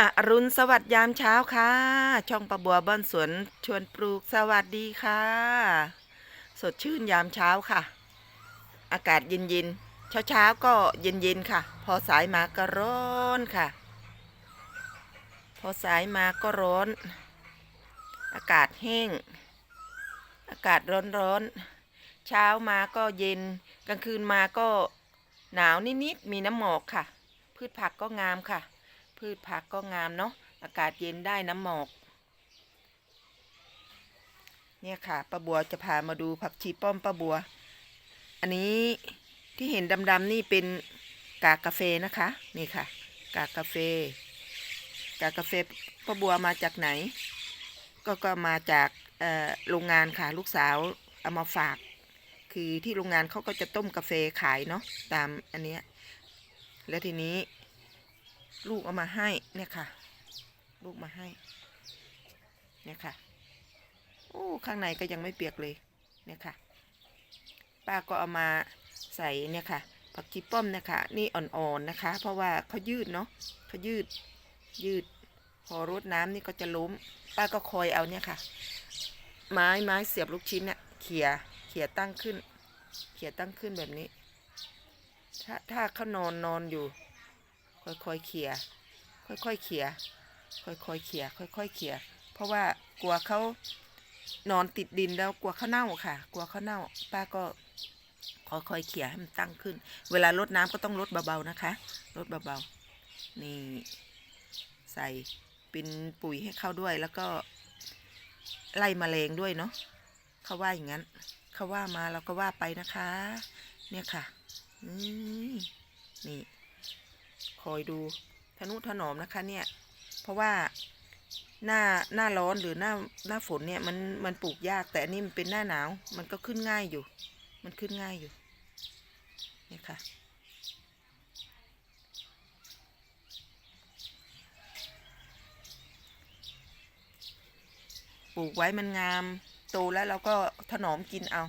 อรุณสวัสดิ์ยามเช้าค่ะ ช่องประบัวบ้านสวนชวนปลูกสวัสดีค่ะ สดชื่นยามเช้าค่ะ อากาศเย็นเย็นเช้าเช้าๆก็เย็นเย็นๆค่ะ พอสายมาก็ร้อนค่ะ พอสายมาก็ร้อน อากาศแห้ง อากาศร้อนร้อนๆเช้ามาก็เย็น กลางคืนมาก็หนาวนิดๆมีน้ำหมอกค่ะ พืชผักก็งามค่ะ พืชผักก็งามเนาะอากาศเย็นได้น้ำหมอก เนี่ยค่ะป้าบัวจะพามาดูผักชีป้อมป้าบัว อันนี้ที่เห็นดำๆนี่เป็นกากกาแฟนะคะ นี่ค่ะ กากกาแฟ กากกาแฟป้าบัวมาจากไหน ก็ก็มาจากโรงงานค่ะลูกสาวเอามาฝาก คือที่โรงงานเขาก็จะต้มกาแฟขายเนาะตามอันเนี้ยแล้วทีนี้ ลูกเอามาให้เนี่ยค่ะ ลูกมาให้ เนี่ยค่ะโอ้ข้างในก็ยังไม่เปียกเลยเนี่ยค่ะ ป้าก็เอามาใส่เนี่ยค่ะ ผักชีป้อมนะคะ นี่อ่อนๆนะคะ เพราะว่าเขายืดเนาะเขายืดยืด พอรดน้ำนี่ก็จะล้ม ป้าก็คอยเอาเนี่ยค่ะ ไม้ไม้เสียบลูกชิ้นเนี่ยเขี่ยเขี่ยตั้งขึ้น เขี่ยตั้งขึ้นแบบนี้ ถ้าถ้าเขานอนนอนอยู่ ค่อยๆเขี่ยค่อยๆเขี่ยค่อยๆเขี่ยค่อยๆเขี่ยเพราะว่ากลัวเขานอนติดดินแล้วกลัวเขาเน่าค่ะ กลัวเขาเน่า ป้าก็ค่อยๆเขี่ยให้มันตั้งขึ้น เวลารดน้ำก็ต้องรดเบาๆนะคะรดเบาๆนี่ใส่เป็นปุ๋ยให้เขาด้วยแล้วก็ไล่แมลงด้วยเนาะเขาว่าอย่างนั้นเขาว่ามาเราก็ว่าไปนะคะ เนี่ยค่ะนี่นี่ คอยดูทนุถนอมนะคะเนี่ย เพราะว่าหน้าหน้าร้อนหรือหน้าหน้าฝนเนี่ยมันมันปลูกยากแต่อันนี้มันเป็นหน้าหนาว มันก็ขึ้นง่ายอยู่ มันขึ้นง่ายอยู่เนี่ยค่ะปลูกไว้มันงามโตแล้วเราก็ถนอมกินเอา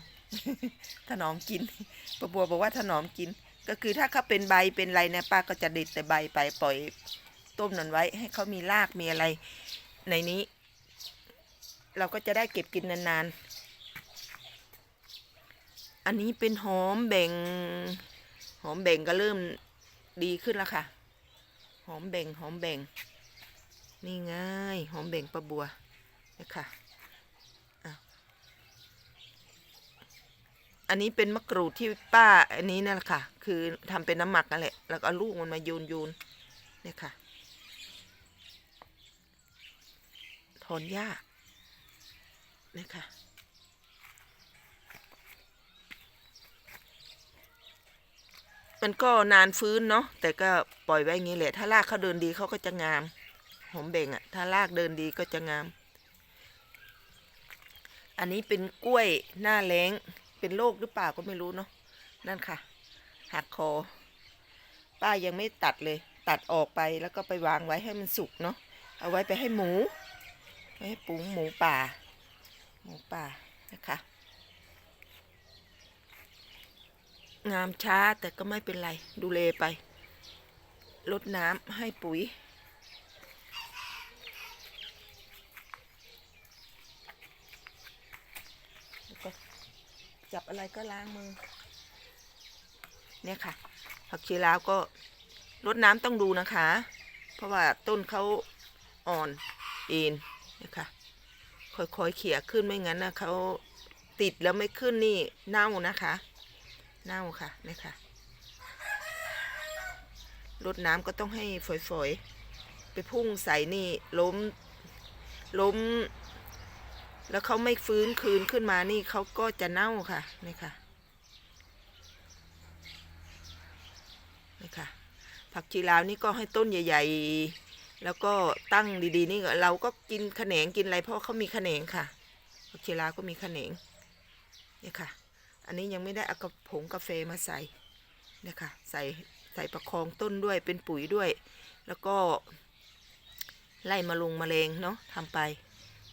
ถนอมกินป้าบัวบอกว่าถนอมกิน ก็คือถ้าเขาเป็นใบเป็นอะไรเนี่ยป้าก็จะเด็ดแต่ใบไปปล่อยต้มนันไว้ ให้เขามีรากมีอะไรในนี้ เราก็จะได้เก็บกินนานๆ อันนี้เป็นหอมแบ่ง หอมแบ่งก็เริ่มดีขึ้นแล้วค่ะ หอมแบ่งหอมแบ่งนี่ไง่ายหอมแบ่งปลาบัวนะคะ่ะ อันนี้เป็นมะกรูดที่ป้าอันนี้นั่นแหละค่ะ คือทำเป็นน้ำหมักนั่นแหละ แล้วก็ลูกมันมาโยนโยนเนี่ยค่ะถอนหญ้าเนี่ยค่ะมันก็นานฟื้นเนาะแต่ก็ปล่อยไว้อย่างนี้แหละ ถ้ารากเขาเดินดีเขาก็จะงามหอมเบ่งอะถ้ารากเดินดีก็จะงาม อันนี้เป็นกล้วยหน้าแล้ง เป็นโรคหรือเปล่าก็ไม่รู้เนาะนั่นค่ะ หักคอ ป้ายังไม่ตัดเลย ตัดออกไปแล้วก็ไปวางไว้ให้มันสุกเนาะเอาไว้ไปให้หมูไว้ให้ปุ๋งหมูป่า หมูป่านะคะ งามช้าแต่ก็ไม่เป็นไรดูเลไปลดน้ำให้ปุ๋ย แล้วก็ จับอะไรก็ล้างมือ เนี่ยค่ะ ผักชีลาวก็ลดน้ำต้องดูนะคะ เพราะว่าต้นเขาอ่อนอ็นเนี่ยค่ะค่อยๆเขี่ยขึ้นไม่งั้นนะเขาติดแล้วไม่ขึ้นนี่เน่านะคะ เน่าค่ะเนี่ยค่ะรดน้ำก็ต้องให้ฝอยๆ ไปพุ่งใส่นี่ล้มล้ม แล้วเขาไม่ฟื้นคืนขึ้นมานี่เขาก็จะเน่าค่ะนี่ค่ะนี่ค่ะ ผักชีลาวนี่ก็ให้ต้นใหญ่ ๆ แล้วก็ตั้งดีๆ นี่เราก็กินขนงกินอะไรเพราะเขามีขนงค่ะ ผักชีลาวก็มีขนงนี่ค่ะ อันนี้ยังไม่ได้เอากระผงกาแฟมาใส่นี่ค่ะ ใส่ใส่ประคองต้นด้วยเป็นปุ๋ยด้วย แล้วก็ไล่มาลงมาเลงเนาะทำไป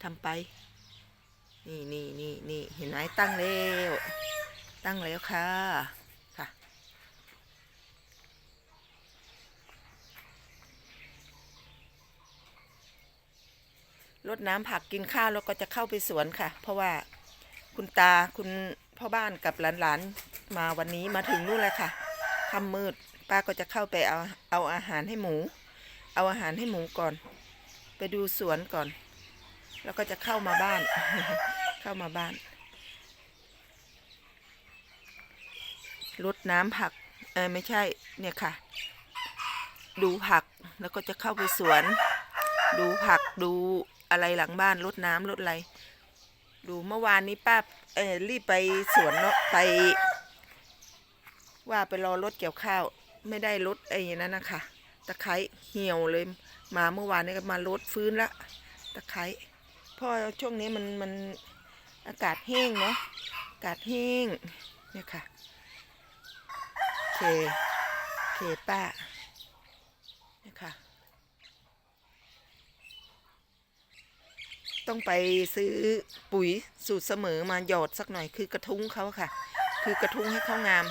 ทำไป นี่นี่นี่นี่เห็นไหมตั้งแล้ว ตั้งแล้วค่ะค่ะนรดน้ำผักกินข้าวแล้วก็จะเข้าไปสวนค่ะ เพราะว่าคุณตาคุณพ่อบ้านกับหลานๆ มาวันนี้มาถึงนู่นเลยค่ะค่ำมืดป้าก็จะเข้าไปเอาเอาอาหารให้หมู เอาอาหารให้หมูก่อน ไปดูสวนก่อน แล้วก็จะเข้ามาบ้าน เข้ามาบ้านรดน้ำผัก เออไม่ใช่ เนี่ยค่ะ ดูผัก แล้วก็จะเข้าไปสวน ดูผัก ดูอะไรหลังบ้านรดน้ำรดอะไร ดูเมื่อวานนี้ป้า เออรีบไปสวนเนาะ ไป ว่าไปรอรถเกี่ยวข้าว ไม่ได้รถไอ้นั้นนะคะ ตะไคร้เหี่ยวเลย มาเมื่อวานนี้ก็มารถฟื้นละ ตะไคร้ พราะช่วงนี้มันมันอากาศแห้งเนาะอากาศแห้งเนี่ยค่ะเคเคป้าเนี่ยค่ะ ต้องไปซื้อปุ๋ยสูตรเสมอมาหยอดสักหน่อยคือกระทุ้งเขาค่ะ คือกระทุ้งให้เขางาม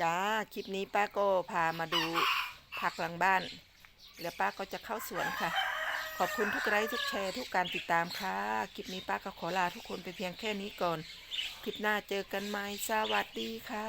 จ้า คลิปนี้ป้าก็พามาดูผักหลังบ้าน แล้วป้าก็จะเข้าสวนค่ะ ขอบคุณทุกไลค์ทุกแชร์ทุกการติดตามค่ะ คลิปนี้ป้าก็ขอลาทุกคนไปเพียงแค่นี้ก่อน คลิปหน้าเจอกันใหม่ สวัสดีค่ะ